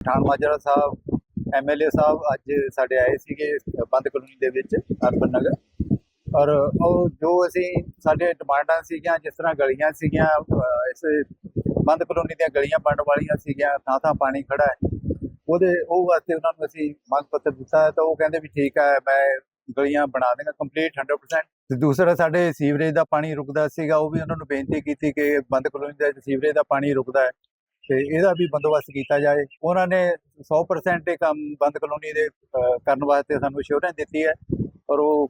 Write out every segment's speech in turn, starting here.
ਠਾਣ ਮਾਜਰਾ ਸਾਹਿਬ MLA ਸਾਹਿਬ ਅੱਜ ਸਾਡੇ ਆਏ ਸੀਗੇ ਬੰਦ ਕਲੋਨੀ ਦੇ ਵਿੱਚ, ਅਰਬਨ ਨਗਰ। ਔਰ ਉਹ ਜੋ ਅਸੀਂ ਸਾਡੇ ਡਿਮਾਂਡਾਂ ਸੀਗੀਆਂ, ਜਿਸ ਤਰ੍ਹਾਂ ਗਲੀਆਂ ਸੀਗੀਆਂ ਇਸ ਬੰਦ ਕਲੋਨੀ ਦੀਆਂ ਗਲੀਆਂ ਬਣਨ ਵਾਲੀਆਂ ਸੀਗੀਆਂ, ਥਾਂ ਥਾਂ ਪਾਣੀ ਖੜਾ ਹੈ। ਉਹਦੇ, ਉਹ ਵਾਸਤੇ ਉਹਨਾਂ ਨੂੰ ਅਸੀਂ ਮੰਗ ਪੱਤਰ ਦਿੱਤਾ ਹੈ ਤਾਂ ਉਹ ਕਹਿੰਦੇ ਵੀ ਠੀਕ ਹੈ, ਮੈਂ ਗਲੀਆਂ ਬਣਾ ਦੇਗਾ ਕੰਪਲੀਟ 100% ਤੇ ਦੂਸਰਾ, ਸਾਡੇ ਸੀਵਰੇਜ ਦਾ ਪਾਣੀ ਰੁਕਦਾ ਸੀਗਾ, ਉਹ ਵੀ ਉਹਨਾਂ ਨੂੰ ਬੇਨਤੀ ਕੀਤੀ ਕਿ ਬੰਦ ਕਲੋਨੀ ਦਾ ਸੀਵਰੇਜ ਦਾ ਪਾਣੀ ਰੁਕਦਾ ਹੈ। ਤੇ ਇਹਦਾ ਵੀ ਬੰਦੋਬਸਤ ਕੀਤਾ ਜਾਏ। ਉਹਨਾਂ ਨੇ 100% ਇਹ ਕੰਮ ਬੰਦ ਕਲੋਨੀ ਦੇ ਕਰਨ ਵਾਸਤੇ ਸਾਨੂੰ ਅਸ਼ੋਰੈਂਸ ਦਿੱਤੀ ਹੈ ਔਰ ਉਹ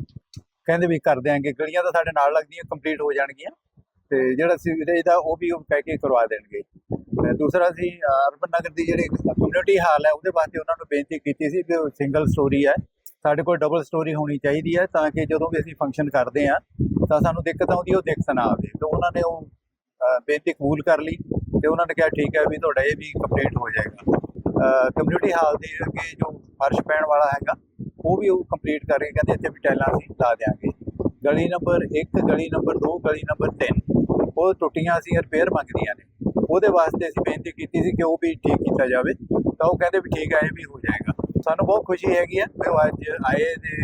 ਕਹਿੰਦੇ ਵੀ ਕਰ ਦਿਆਂਗੇ। ਗਲੀਆਂ ਤਾਂ ਸਾਡੇ ਨਾਲ ਲੱਗਦੀਆਂ ਕੰਪਲੀਟ ਹੋ ਜਾਣਗੀਆਂ। ਤੇ ਜਿਹੜਾ ਸੀਵਰੇਜ ਦਾ ਉਹ ਵੀ ਉਹ ਕਹਿ ਕੇ ਕਰਵਾ ਦੇਣਗੇ। ਤੇ ਦੂਸਰਾ ਸੀ ਅਰਬਨ ਨਗਰ ਦੀ ਜਿਹੜੀ ਕਮਿਊਨਿਟੀ ਹਾਲ ਹੈ, ਉਹਦੇ ਵਾਸਤੇ ਉਹਨਾਂ ਨੂੰ ਬੇਨਤੀ ਕੀਤੀ ਸੀ ਕਿ ਉਹ ਸਿੰਗਲ ਸਟੋਰੀ ਹੈ। ਸਾਡੇ ਕੋਲ ਡਬਲ ਸਟੋਰੀ ਹੋਣੀ ਚਾਹੀਦੀ ਹੈ ਤਾਂ ਕਿ ਜਦੋਂ ਵੀ ਅਸੀਂ ਫੰਕਸ਼ਨ ਕਰਦੇ ਹਾਂ ਤਾਂ ਸਾਨੂੰ ਦਿੱਕਤ ਆਉਂਦੀ ਉਹ ਦਿੱਕਤ ਨਾ ਆਵੇ। ਤਾਂ ਉਹਨਾਂ ਨੇ ਉਹ ਬੇਨਤੀ ਕਬੂਲ ਕਰ ਲਈ। ਤੇ ਉਹਨਾਂ ਨੇ ਕਿਹਾ, ਠੀਕ ਹੈ ਵੀ ਤੁਹਾਡਾ ਇਹ ਵੀ ਕੰਪਲੀਟ ਹੋ ਜਾਏਗਾ। ਕਮਿਊਨਿਟੀ ਹਾਲ ਦੇ ਅੱਗੇ ਜੋ ਫਰਸ਼ ਪੈਣ ਵਾਲਾ ਹੈਗਾ, ਉਹ ਵੀ ਉਹ ਕੰਪਲੀਟ ਕਰਕੇ ਕਹਿੰਦੇ ਇੱਥੇ ਵੀ ਟਾਈਲਾਂ ਅਸੀਂ ਲਾ ਦਿਆਂਗੇ। ਗਲੀ ਨੰਬਰ 1 ਗਲੀ ਨੰਬਰ 2 ਗਲੀ ਨੰਬਰ 3 ਉਹ ਟੁੱਟੀਆਂ ਸੀ ਰਿਪੇਅਰ ਮੰਗਦੀਆਂ ਨੇ। ਉਹਦੇ ਵਾਸਤੇ ਅਸੀਂ ਬੇਨਤੀ ਕੀਤੀ ਸੀ ਕਿ ਉਹ ਵੀ ਠੀਕ ਕੀਤਾ ਜਾਵੇ। ਤਾਂ ਉਹ ਕਹਿੰਦੇ ਵੀ ਠੀਕ ਹੈ, ਇਹ ਵੀ ਹੋ ਜਾਏਗਾ। ਸਾਨੂੰ ਬਹੁਤ ਖੁਸ਼ੀ ਹੈਗੀ ਹੈ ਕਿ ਉਹ ਅੱਜ ਆਏ ਤੇ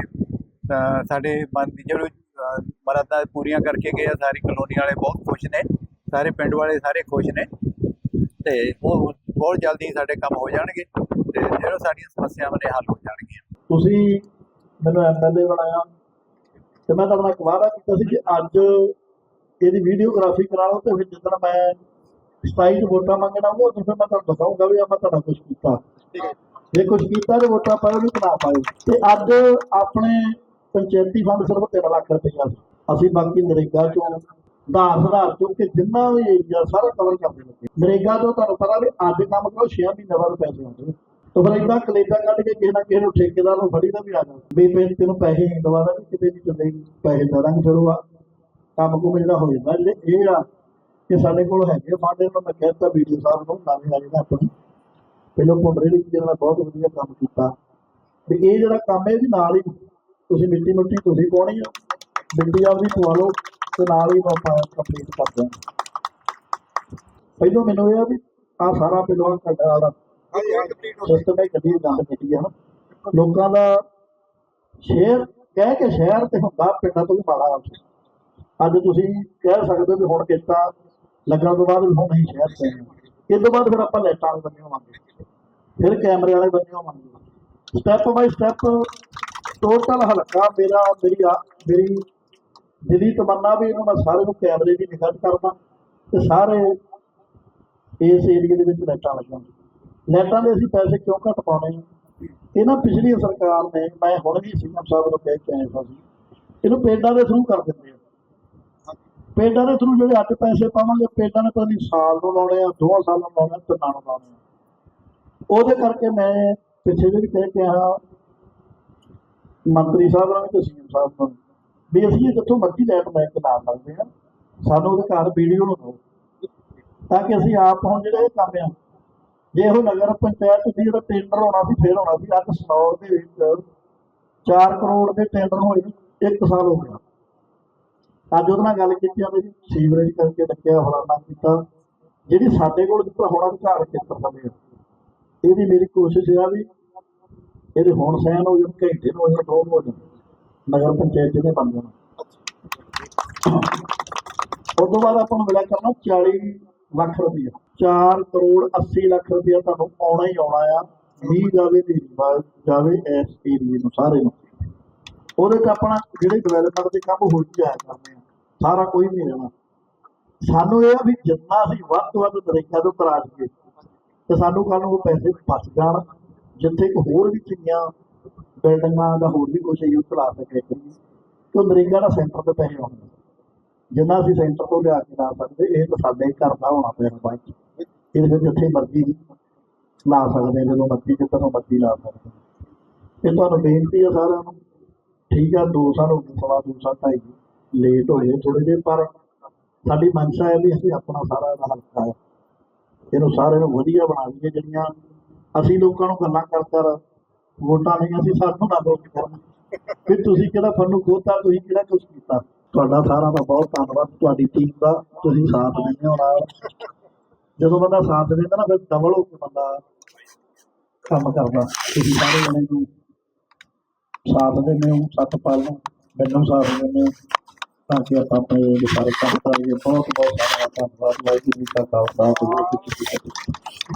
ਸਾਡੇ ਮਨ ਦੀ ਜਿਹੜੀ, ਅਹ ਪੂਰੀਆਂ ਕਰਕੇ ਗਏ ਆ, ਸਾਰੀ ਕਲੋਨੀ ਵਾਲੇ ਬਹੁਤ ਖੁਸ਼ ਨੇ, ਸਾਰੇ ਪਿੰਡ ਵਾਲੇ ਸਾਰੇ ਖੁਸ਼ ਨੇ। ਤੇ ਉਹ ਬਹੁਤ ਜਲਦੀ ਸਾਡੇ ਕੰਮ ਹੋ ਜਾਣਗੇ ਤੇ ਜਿਹੜਾ ਸਾਡੀਆਂ ਸਮੱਸਿਆਵਾਂ ਨੇ ਹੱਲ ਹੋ ਜਾਣਗੀਆਂ। ਤੁਸੀਂ ਮੈਨੂੰ ਐਮਐਲਏ ਬਣਾਇਆ ਤੇ ਮੈਂ ਤੁਹਾਡੇ ਨਾਲ ਇੱਕ ਵਾਅਦਾ ਕੀਤਾ ਸੀ ਕਿ ਅੱਜ ਇਹਦੀ ਵੀਡੀਓਗ੍ਰਾਫੀ ਕਰਾ ਲਓ ਤੇ ਫਿਰ ਜਿੱਦਣ ਮੈਂ 27 ਚ ਵੋਟਾਂ ਮੰਗਣ ਉਦੋਂ ਫਿਰ ਮੈਂ ਤੁਹਾਨੂੰ ਦਿਖਾਊਂਗਾ ਵੀ ਆ ਮੈਂ ਤੁਹਾਡਾ ਕੁਝ ਕੀਤਾ। ਜੇ ਕੁਝ ਕੀਤਾ ਤੇ ਵੋਟਾਂ ਪਾਇਓ ਨਹੀਂ ਬਣਾ ਪਾਇਓ ਤੇ ਅੱਜ ਆਪਣੇ ਪੰਚਾਇਤੀ ਫੰਡ ਸਿਰਫ 3 ਲੱਖ ਰੁਪਈਆ ਸੀ। ਅਸੀਂ ਬਾਕੀ ਨਰੇਗਾ ਚੋਂ ਆਧਾਰ ਸੁਧਾਰ ਚੋਂ ਜਿੰਨਾ ਵੀ ਏਰੀਆ ਸਾਰਾ ਕਵਰ ਕਰਦੇ ਲੱਗੇ ਨਰੇਗਾ ਤੋਂ ਤੁਹਾਨੂੰ ਪਤਾ ਵੀ ਅੱਜ ਕੰਮ ਕਰੋ 6 ਮਹੀਨੇ ਬਾਅਦ ਪੈਸੇ ਆਉਂਦੇ ਤਾਂ ਫਿਰ ਇਦਾਂ ਕਲੇਜਾ ਕੱਢ ਕੇ ਕਿਸੇ ਨਾ ਕਿਸੇ ਨੂੰ ਠੇਕੇਦਾਰ ਨੂੰ ਫੜੀ ਦਾ ਵੀ ਆ ਜਾਂਦਾ ਵੀ ਪੈਸੇ ਤੈਨੂੰ ਪੈਸੇ ਨਹੀਂ ਵੀ ਕਿਤੇ ਨਹੀਂ ਚੱਲੇਗੀ ਪੈਸੇ ਦਵਾਂਗੇ ਫਿਰ ਉਹ ਕੰਮ ਕੁਮ ਜਿਹੜਾ ਹੋ ਜਾਂਦਾ। ਇਹ ਆ ਕਿ ਸਾਡੇ ਕੋਲ ਹੈਗੇ ਫੰਡ, ਇਹਨਾਂ ਨੂੰ ਮੈਂ ਕਹਿਤਾ ਵੀਡੀਓ ਸਾਹਿਬ ਨੂੰ ਨਵੇਂ ਆ ਨੇ ਆਪਣੇ। ਪਹਿਲਾਂ ਪੁੰਡਰੇ ਦੀ ਜਿਹੜਾ ਬਹੁਤ ਵਧੀਆ ਕੰਮ ਕੀਤਾ। ਤੇ ਇਹ ਜਿਹੜਾ ਕੰਮ ਹੈ, ਇਹਦੇ ਨਾਲ ਹੀ ਤੁਸੀਂ ਮਿੱਟੀ ਮੁੱਟੀ ਤੁਸੀਂ ਪਾਉਣੀ ਆ। ਮਿੱਟੀ ਆਪਦੀ ਪਵਾ ਲਓ। ਤੇ ਨਾਲ ਹੀ ਆਪਾਂ ਕੰਪਲੀਟ ਕਰ ਦਿਆਂਗੇ। ਪਹਿਲਾਂ ਮੈਨੂੰ ਇਹ ਆ ਵੀ ਆ ਸਾਰਾ ਪਹਿਲਾਂ ਘੰਟਾ ਵਾਲਾ ਸਿਸਟਮ ਹੈ ਗੱਡੀ ਦੀ ਗੱਲ ਕੀਤੀ ਆ ਨਾ। ਲੋਕਾਂ ਦਾ ਸ਼ਹਿਰ ਕਹਿ ਕੇ ਸ਼ਹਿਰ ਤੇ ਹੁੰਦਾ ਪਿੰਡਾਂ ਤੋਂ ਵੀ ਮਾੜਾ ਹਾਲ ਅੱਜ ਤੁਸੀਂ ਕਹਿ ਸਕਦੇ ਹੋ ਵੀ ਹੁਣ ਕਿਸ਼ਤਾਂ ਲੱਗਣ ਤੋਂ ਬਾਅਦ ਵੀ ਹੁਣ ਨਹੀਂ ਸ਼ਹਿਰ ਤੇ ਇਸ ਤੋਂ ਬਾਅਦ ਫਿਰ ਆਪਾਂ ਲਾਈਟਾਂ ਵਾਲੇ ਬੰਨੇ ਹੋਵਾਂਗੇ ਫਿਰ ਕੈਮਰੇ ਵਾਲੇ ਬੰਨੇ ਹੋਵਾਂਗੇ ਸਟੈਪ ਬਾਈ ਸਟੈਪ ਟੋਟਲ ਹਲਕਾ ਮੇਰਾ ਮੇਰੀ ਆ- ਮੇਰੀ ਦਿਲੀ ਤਮੰਨਾ ਵੀ ਇਹਨੂੰ ਮੈਂ ਸਾਰੇ ਨੂੰ ਕੈਮਰੇ ਦੀ ਨਿਗਰਾਨ ਕਰਦਾ ਤੇ ਸਾਰੇ ਇਸ ਏਰੀਏ ਦੇ ਵਿੱਚ ਲਾਈਟਾਂ ਲੱਗਣ ਲਾਈਟਾਂ ਦੇ ਅਸੀਂ ਪੈਸੇ ਕਿਉਂ ਘੱਟ ਪਾਉਣੇ ਆ? ਇਹ ਨਾ ਪਿਛਲੀ ਸਰਕਾਰ ਨੇ, ਮੈਂ ਹੁਣ ਵੀ ਸੀਐਮ ਸਾਹਿਬ ਨੂੰ ਕਹਿ ਕੇ ਆਇਆ ਸੀ, ਇਹਨੂੰ ਪੇਡਾਂ ਦੇ ਥਰੂ ਕਰ ਦਿੰਦੇ ਆ। ਪੇਡਾਂ ਦੇ ਥਰੂ ਜਿਹੜੇ ਅੱਜ ਪੈਸੇ ਪਾਵਾਂਗੇ, ਪੇਡਾਂ ਨੇ ਪਤਾ ਨਹੀਂ ਸਾਲ ਨੂੰ ਲਾਉਣੇ ਆ ਦੋ ਸਾਲ ਨੂੰ ਲਾਉਣੇ ਆ, ਤਿੰਨਾਂ ਨੂੰ ਲਾਉਣੇ ਆ। ਉਹਦੇ ਕਰਕੇ ਮੈਂ ਪਿੱਛੇ ਜਿਹੜੀ ਕਹਿ ਕੇ ਆਇਆ, ਮੰਤਰੀ ਸਾਹਿਬ ਨਾਲ ਤੇ ਸੀਐਮ ਸਾਹਿਬ ਨਾਲ ਵੀ ਅਸੀਂ ਇਹ ਜਿੱਥੋਂ ਮਰਜ਼ੀ ਲੈਟ ਲੈ ਕੇ ਲਾ ਸਕਦੇ ਹਾਂ। ਸਾਨੂੰ ਉਹਦੇ ਘਰ ਵੀਡੀਓ ਨੂੰ ਦਿਓ। ਤਾਂ ਕਿ ਅਸੀਂ ਆਪ ਹੁਣ ਜਿਹੜਾ ਇਹ ਕੰਮ ਆ ਜੇ ਉਹ ਨਗਰ ਪੰਚਾਇਤ ਦੀ ਜਿਹੜਾ ਟੈਂਡਰ ਹੋਣਾ ਸੀ ਫੇਰ ਹੋਣਾ ਸੀ, ਅੱਜ ਸਨੌਰ ਦੇ ਵਿੱਚ 4 ਕਰੋੜ ਦੇ ਟੈਂਡਰ ਹੋਏ ਨੂੰ, ਇੱਕ ਸਾਲ ਹੋ ਗਿਆ। ਅੱਜ ਉਹਦੇ ਨਾਲ ਗੱਲ ਕੀਤੀ ਆ ਵੀ ਸੀਵਰੇਜ ਕਰਕੇ ਡੱਕਿਆ ਹੋਣਾ ਨਾ ਕੀਤਾ, ਜਿਹੜੀ ਸਾਡੇ ਕੋਲ ਜਿੱਦਾਂ ਹੋਣਾ ਅਧਿਕਾਰ ਖੇਤਰ ਸਮੇਂ ਇਹਦੀ ਮੇਰੀ ਕੋਸ਼ਿਸ਼ ਆ ਵੀ ਇਹਦੇ ਹੁਣ ਸਹਿਨ ਹੋ ਜਾਣ, ਘੰਟੇ ਨੂੰ ਹੋ ਜਾਣ ਦੋ ਹੋ ਜਾਣ। ਨਗਰ ਪੰਚਾਇਤ ਜਿਹਨੇ ਬਣ ਜਾਣਾ। ਉਸ ਤੋਂ ਬਾਅਦ ਆਪਾਂ ਨੂੰ ਮਿਲਿਆ ਕਰਨਾ 40 ਲੱਖ ਰੁਪਇਆ 4 ਕਰੋੜ 80 ਲੱਖ ਰੁਪਇਆ ਤੁਹਾਨੂੰ ਆਉਣਾ ਹੀ ਆਉਣਾ ਆ। ਵੀ ਜਾਵੇ ਦੀ ਜਾਵੇ, ਇਸ ਏਰੀਏ ਨੂੰ ਸਾਰੇ ਨੂੰ। ਉਹਦੇ ਚ ਆਪਣਾ ਜਿਹੜੇ ਡਿਵੈਲਪਮੈਂਟ ਦੇ ਕੰਮ ਹੋ ਜਾਇਆ ਕਰਦੇ ਆ। ਸਾਰਾ ਕੋਈ ਨਹੀਂ ਰਹਿਣਾ। ਸਾਨੂੰ ਇਹ ਆ ਵੀ ਜਿੰਨਾ ਅਸੀਂ ਵੱਧ ਤੋਂ ਵੱਧ ਤਰੀਕਾ ਤੋਂ ਕਰਾ ਦਈਏ ਤੇ ਸਾਨੂੰ ਕੱਲ ਨੂੰ ਉਹ ਪੈਸੇ ਬਚ ਜਾਣ, ਜਿੱਥੇ ਹੋਰ ਵੀ ਚੰਗੀਆਂ ਬਿਲਡਿੰਗਾਂ ਦਾ ਹੋਰ ਵੀ ਕੁਝ ਯੂਜ਼ ਚਲਾ ਸਕੇ ਤੇ ਨਰੇਗਾ ਦਾ ਸੈਂਟਰ ਤੇ ਪੈਸੇ ਆਉਣਗੇ ਜਿੰਨਾ ਅਸੀਂ ਸੈਂਟਰ ਤੋਂ ਲਿਆ ਕੇ ਲਾ ਸਕਦੇ, ਇਹ ਤਾਂ ਸਾਡੇ ਘਰ ਦਾ ਹੋਣਾ ਪੈਣਾ ਬਾਅਦ ਚ ਇਹਦੇ ਵਿੱਚ ਜਿੱਥੇ ਮਰਜ਼ੀ ਲਾ ਸਕਦੇ, ਜਦੋਂ ਮਰਜ਼ੀ ਜਿੱਦੋਂ ਮਰਜ਼ੀ ਲਾ ਸਕਦੇ। ਇਹ ਤੁਹਾਨੂੰ ਬੇਨਤੀ ਹੈ ਸਾਰਿਆਂ ਨੂੰ, ਠੀਕ ਆ, ਦੋ ਸਾਲ ਹੋ ਗਏ, ਸਵਾ ਦੋ ਸਾਲ ਢਾਈ ਲੇਟ ਹੋਏ ਥੋੜੇ ਜਿਹੇ, ਪਰ ਸਾਡੀ ਮਨਸ਼ਾ ਹੈ ਵੀ ਅਸੀਂ ਆਪਣਾ ਸਾਰਾ ਇਹਦਾ ਹਲਕਾ ਹੈ ਇਹਨੂੰ ਸਾਰੇ ਨੂੰ ਵਧੀਆ ਬਣਾ ਲਈਏ, ਜਿਹੜੀਆਂ ਅਸੀਂ ਲੋਕਾਂ ਨੂੰ ਗੱਲਾਂ ਕਰ ਕਰ ਵੋਟਾਂ ਲਈਆਂ ਸੀ, ਸਾਨੂੰ ਨਾ ਲੋਕ ਕਰਨ ਵੀ ਤੁਸੀਂ ਕਿਹੜਾ ਫੰਨੂ ਖੋਤਾ, ਤੁਸੀਂ ਕਿਹੜਾ ਕੁਝ ਕੀਤਾ? ਤੁਹਾਡਾ ਸਾਰਾ ਦਾ ਬਹੁਤ ਧੰਨਵਾਦ, ਤੁਹਾਡੀ ਟੀਮ ਦਾ, ਤੁਸੀਂ ਸਾਥ ਦਿੰਦੇ ਹੋ ਨਾਲ। ਜਦੋਂ ਬੰਦਾ ਸਾਥ ਦਿੰਦਾ ਨਾ, ਫਿਰ ਡਬਲ ਹੋ ਕੇ ਬੰਦਾ ਕੰਮ ਕਰਦਾ। ਤੁਸੀਂ ਸਾਰੇ ਜਣੇ ਨੂੰ ਸਾਥ ਦਿੰਦੇ ਹੋ, ਸੱਤ ਪਾਲ ਮੈਨੂੰ ਸਾਥ ਦਿੰਦੇ ਹੋ, ਤਾਂ ਕਿ ਆਪਾਂ ਆਪਣੇ ਸਾਰੇ ਕੰਮ ਕਰਾਂਗੇ ਬਹੁਤ ਬਹੁਤ ਧੰਨਵਾਦ, ਵਾਹਿਗੁਰੂ ਜੀ ਕਾ ਖਾਲਸਾ, ਵਾਹਿਗੁਰੂ ਜੀ ਕੀ ਫਤਿਹ।